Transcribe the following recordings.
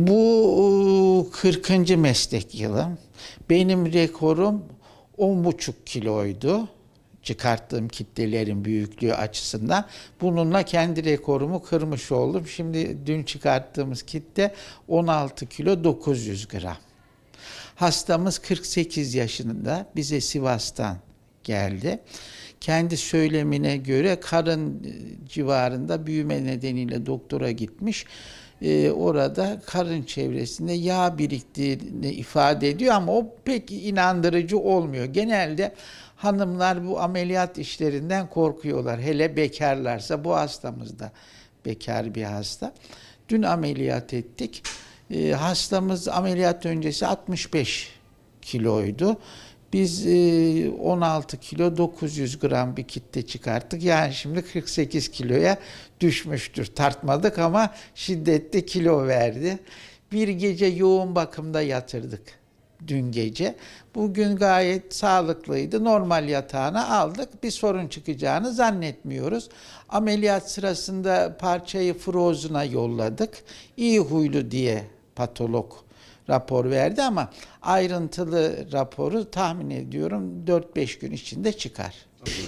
Bu e, 40. meslek yılım. Benim rekorum 10,5 kiloydu. Çıkarttığım kitlelerin büyüklüğü açısından. Bununla kendi rekorumu kırmış oldum. Şimdi dün çıkarttığımız kitle 16 kilo 900 gram. Hastamız 48 yaşında. Bize Sivas'tan geldi. Kendi söylemine göre karın e, civarında büyüme nedeniyle doktora gitmiş. Ee, orada karın çevresinde yağ biriktiğini ifade ediyor ama o pek inandırıcı olmuyor. Genelde hanımlar bu ameliyat işlerinden korkuyorlar. Hele bekarlarsa bu hastamız da bekar bir hasta. Dün ameliyat ettik. Ee, hastamız ameliyat öncesi 65 kiloydu. Biz e, 16 kilo 900 gram bir kitle çıkarttık. Yani şimdi 48 kiloya düşmüştür. Tartmadık ama şiddetli kilo verdi. Bir gece yoğun bakımda yatırdık dün gece. Bugün gayet sağlıklıydı. Normal yatağına aldık. Bir sorun çıkacağını zannetmiyoruz. Ameliyat sırasında parçayı Frozen'a yolladık. İyi huylu diye patolog rapor verdi ama ayrıntılı raporu tahmin ediyorum 4-5 gün içinde çıkar.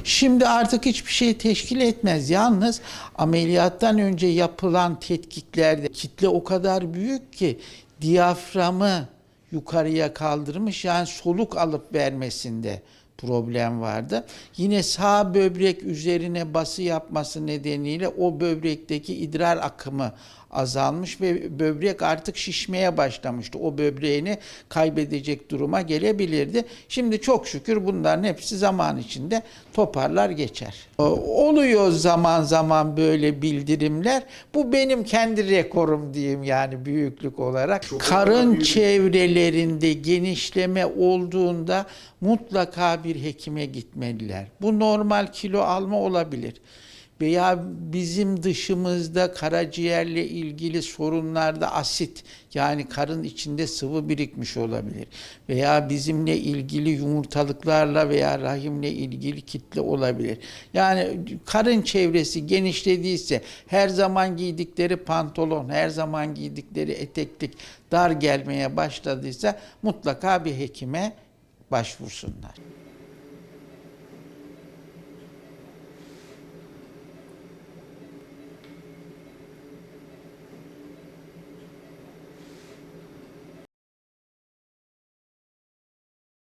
Şimdi artık hiçbir şey teşkil etmez. Yalnız ameliyattan önce yapılan tetkiklerde kitle o kadar büyük ki diyaframı yukarıya kaldırmış yani soluk alıp vermesinde problem vardı. Yine sağ böbrek üzerine bası yapması nedeniyle o böbrekteki idrar akımı azalmış ve böbrek artık şişmeye başlamıştı. O böbreğini kaybedecek duruma gelebilirdi. Şimdi çok şükür bunların hepsi zaman içinde toparlar geçer. O- Oluyor zaman zaman böyle bildirimler. Bu benim kendi rekorum diyeyim yani büyüklük olarak. Karın çevrelerinde genişleme olduğunda bir hekime gitmeliler. Bu normal kilo alma olabilir veya bizim dışımızda karaciğerle ilgili sorunlarda asit yani karın içinde sıvı birikmiş olabilir. Veya bizimle ilgili yumurtalıklarla veya rahimle ilgili kitle olabilir. Yani karın çevresi genişlediyse her zaman giydikleri pantolon, her zaman giydikleri eteklik dar gelmeye başladıysa mutlaka bir hekime başvursunlar.